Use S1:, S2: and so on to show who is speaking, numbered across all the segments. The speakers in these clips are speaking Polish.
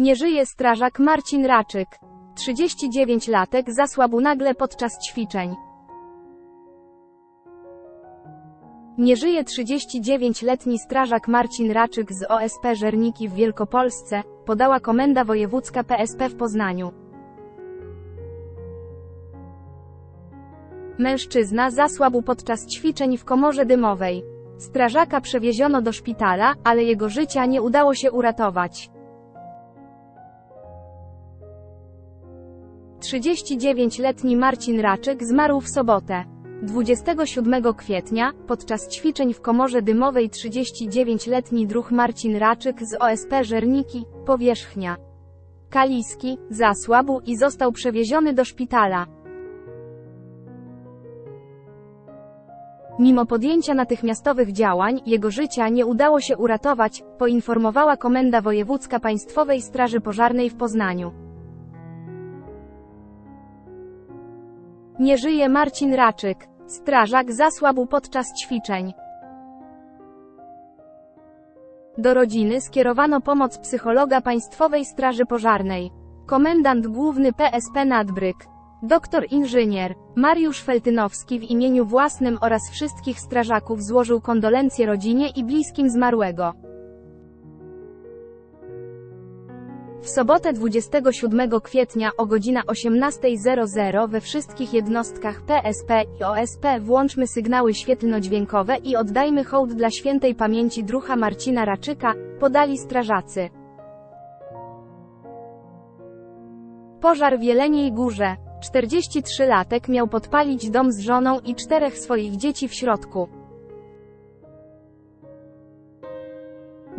S1: Nie żyje strażak Marcin Raczyk. 39-latek zasłabł nagle podczas ćwiczeń. Nie żyje 39-letni strażak Marcin Raczyk z OSP Żerniki w Wielkopolsce, podała Komenda Wojewódzka PSP w Poznaniu. Mężczyzna zasłabł podczas ćwiczeń w komorze dymowej. Strażaka przewieziono do szpitala, ale jego życia nie udało się uratować. 39-letni Marcin Raczyk zmarł w sobotę. 27 kwietnia, podczas ćwiczeń w komorze dymowej 39-letni druh Marcin Raczyk z OSP Żerniki, powierzchnia Kaliski, zasłabł i został przewieziony do szpitala. Mimo podjęcia natychmiastowych działań, jego życia nie udało się uratować, poinformowała Komenda Wojewódzka Państwowej Straży Pożarnej w Poznaniu. Nie żyje Marcin Raczyk. Strażak zasłabł podczas ćwiczeń. Do rodziny skierowano pomoc psychologa Państwowej Straży Pożarnej. Komendant Główny PSP Nadbryk. Doktor inżynier Mariusz Feltynowski w imieniu własnym oraz wszystkich strażaków złożył kondolencje rodzinie i bliskim zmarłego. W sobotę 27 kwietnia o godzina 18.00 we wszystkich jednostkach PSP i OSP włączmy sygnały świetlno-dźwiękowe i oddajmy hołd dla świętej pamięci druha Marcina Raczyka, podali strażacy. Pożar w Jeleniej Górze. 43-latek miał podpalić dom z żoną i czterech swoich dzieci w środku.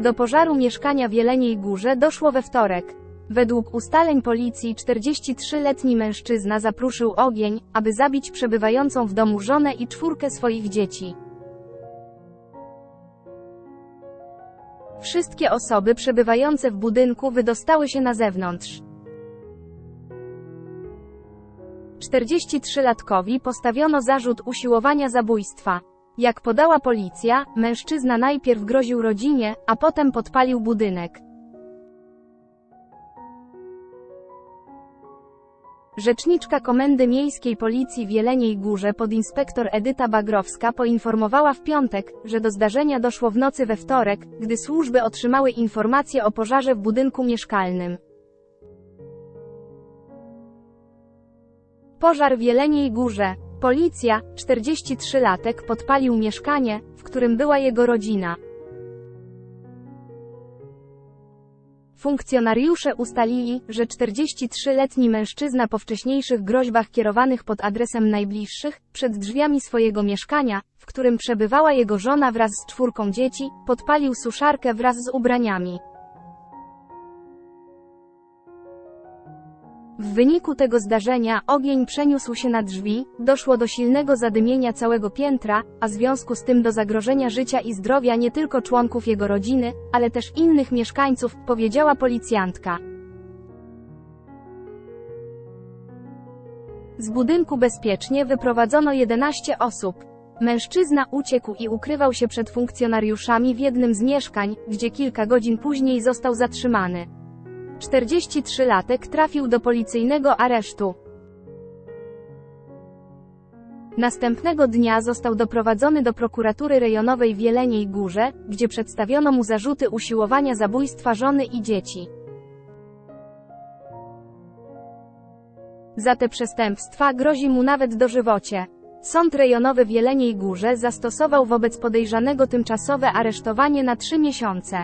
S1: Do pożaru mieszkania w Jeleniej Górze doszło we wtorek. Według ustaleń policji 43-letni mężczyzna zapruszył ogień, aby zabić przebywającą w domu żonę i czwórkę swoich dzieci. Wszystkie osoby przebywające w budynku wydostały się na zewnątrz. 43-latkowi postawiono zarzut usiłowania zabójstwa. Jak podała policja, mężczyzna najpierw groził rodzinie, a potem podpalił budynek. Rzeczniczka Komendy Miejskiej Policji w Jeleniej Górze podinspektor Edyta Bagrowska poinformowała w piątek, że do zdarzenia doszło w nocy we wtorek, gdy służby otrzymały informację o pożarze w budynku mieszkalnym. Pożar w Jeleniej Górze. Policja, 43-latek podpalił mieszkanie, w którym była jego rodzina. Funkcjonariusze ustalili, że 43-letni mężczyzna po wcześniejszych groźbach kierowanych pod adresem najbliższych, przed drzwiami swojego mieszkania, w którym przebywała jego żona wraz z czwórką dzieci, podpalił suszarkę wraz z ubraniami. W wyniku tego zdarzenia ogień przeniósł się na drzwi, doszło do silnego zadymienia całego piętra, a w związku z tym do zagrożenia życia i zdrowia nie tylko członków jego rodziny, ale też innych mieszkańców, powiedziała policjantka. Z budynku bezpiecznie wyprowadzono 11 osób. Mężczyzna uciekł i ukrywał się przed funkcjonariuszami w jednym z mieszkań, gdzie kilka godzin później został zatrzymany. 43-latek trafił do policyjnego aresztu. Następnego dnia został doprowadzony do prokuratury rejonowej w Jeleniej Górze, gdzie przedstawiono mu zarzuty usiłowania zabójstwa żony i dzieci. Za te przestępstwa grozi mu nawet dożywocie. Sąd rejonowy w Jeleniej Górze zastosował wobec podejrzanego tymczasowe aresztowanie na trzy miesiące.